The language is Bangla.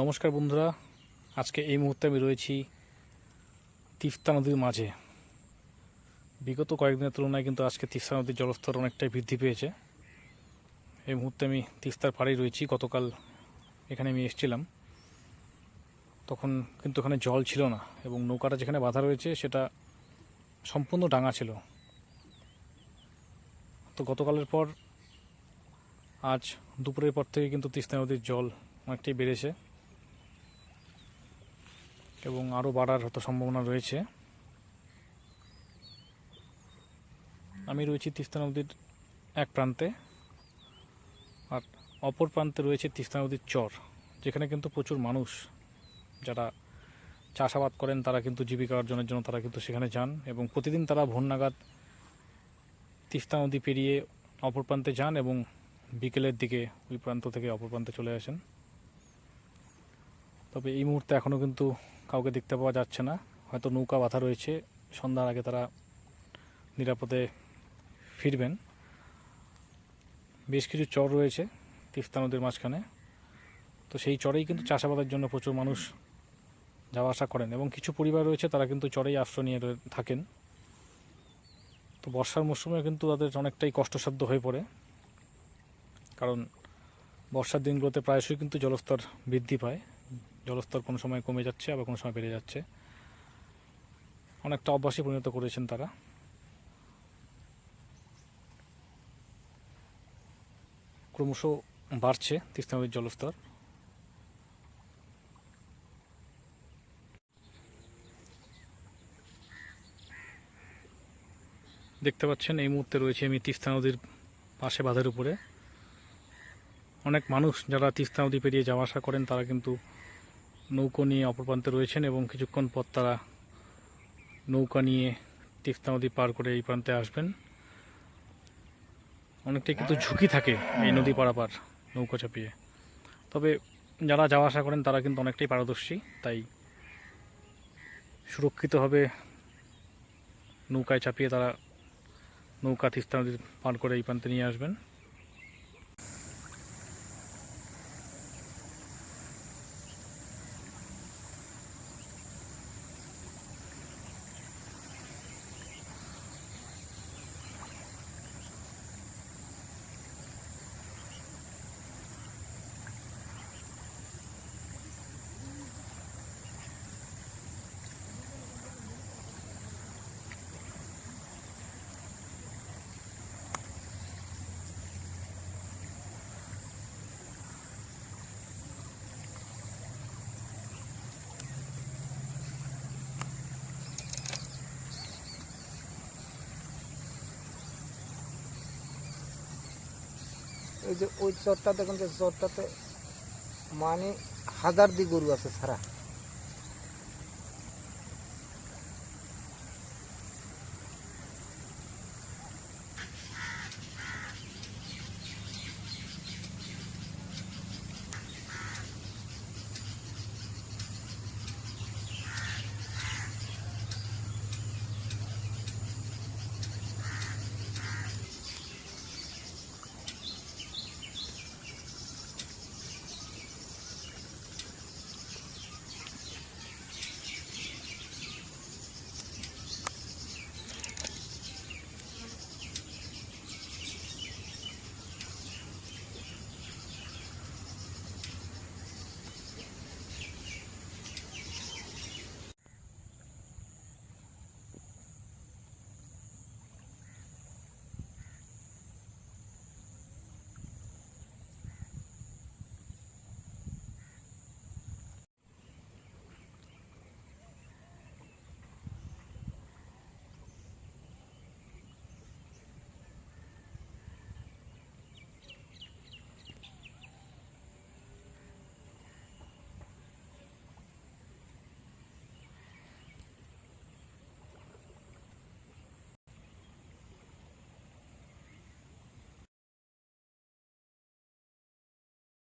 নমস্কার বন্ধুরা, আজকে এই মুহূর্তে আমি রয়েছি তিস্তা নদীর মাঝে। বিগত কয়েকদিনের তুলনায় কিন্তু আজকে তিস্তা নদীর জলস্তর অনেকটাই বৃদ্ধি পেয়েছে। এই মুহূর্তে আমি তিস্তার পাড়েই রয়েছি, গতকাল এখানে আমি এসেছিলাম। তখন কিন্তু ওখানে জল ছিল না এবং নৌকাটা যেখানে বাঁধা রয়েছে সেটা সম্পূর্ণ ডাঙা ছিল। তো গতকালের পর আজ দুপুরের পর থেকে কিন্তু তিস্তা নদীর জল অনেকটাই বেড়েছে। এবং আরও বাড়ার হয়তো সম্ভাবনা রয়েছে। আমি রয়েছি তিস্তা নদীর এক প্রান্তে আর অপর প্রান্তে রয়েছে তিস্তা নদীর চর, যেখানে কিন্তু প্রচুর মানুষ যারা চাষাবাদ করেন, তারা কিন্তু জীবিকা অর্জনের জন্য তারা কিন্তু সেখানে যান এবং প্রতিদিন তারা ভোর নাগাদ তিস্তা নদী পেরিয়ে অপর প্রান্তে যান এবং বিকেলের দিকে ওই প্রান্ত থেকে অপর প্রান্তে চলে আসেন। তবে এই মুহূর্তে এখনও কিন্তু কাউকে দেখতে পাওয়া যাচ্ছে না। হয়তো নৌকা বাঁধা রয়েছে। সন্ধ্যার আগে তারা নিরাপদে ফিরবেন। বেশ কিছু চর রয়েছে তিস্তা নদীর মাঝখানে। তো সেই চরেই কিন্তু চাষাবাদের জন্য প্রচুর মানুষ যাওয়া আসা করেন এবং কিছু পরিবার রয়েছে তারা কিন্তু চরেই আশ্রয় নিয়ে থাকেন। তো বর্ষার মরশুমে কিন্তু তাদের অনেকটাই কষ্টসাধ্য হয়ে পড়ে। কারণ বর্ষার দিনগুলোতে প্রায়শই কিন্তু জলস্তর বৃদ্ধি পায়। জলস্তর কোনো সময় কমে যাচ্ছে, আবার কোনো সময় বেড়ে যাচ্ছে। অনেকটা অভ্যাসে পরিণত করেছেন তারা। ক্রমশ বাড়ছে তিস্তা নদীর জলস্তর। দেখতে পাচ্ছেন, এই মুহূর্তে রয়েছে আমি তিস্তা নদীর পাশে বাঁধের উপরে। অনেক মানুষ যারা তিস্তা নদী পেরিয়ে যাওয়া আসা করেন, তারা কিন্তু নৌকো নিয়ে অপর প্রান্তে রয়েছেন এবং কিছুক্ষণ পর তারা নৌকা নিয়ে তিস্তা নদী পার করে এই প্রান্তে আসবেন। অনেকটাই কিন্তু ঝুঁকি থাকে এই নদী পারাপার নৌকা চাপিয়ে। তবে যারা যাওয়া আসা করেন তারা কিন্তু অনেকটাই পারদর্শী, তাই সুরক্ষিতভাবে নৌকায় চাপিয়ে তারা নৌকা তিস্তা নদী পার করে এই প্রান্তে নিয়ে আসবেন। এই যে ওই চরটা দেখুন যে চরটাতে মানে হাজার দি গরু আছে সারা।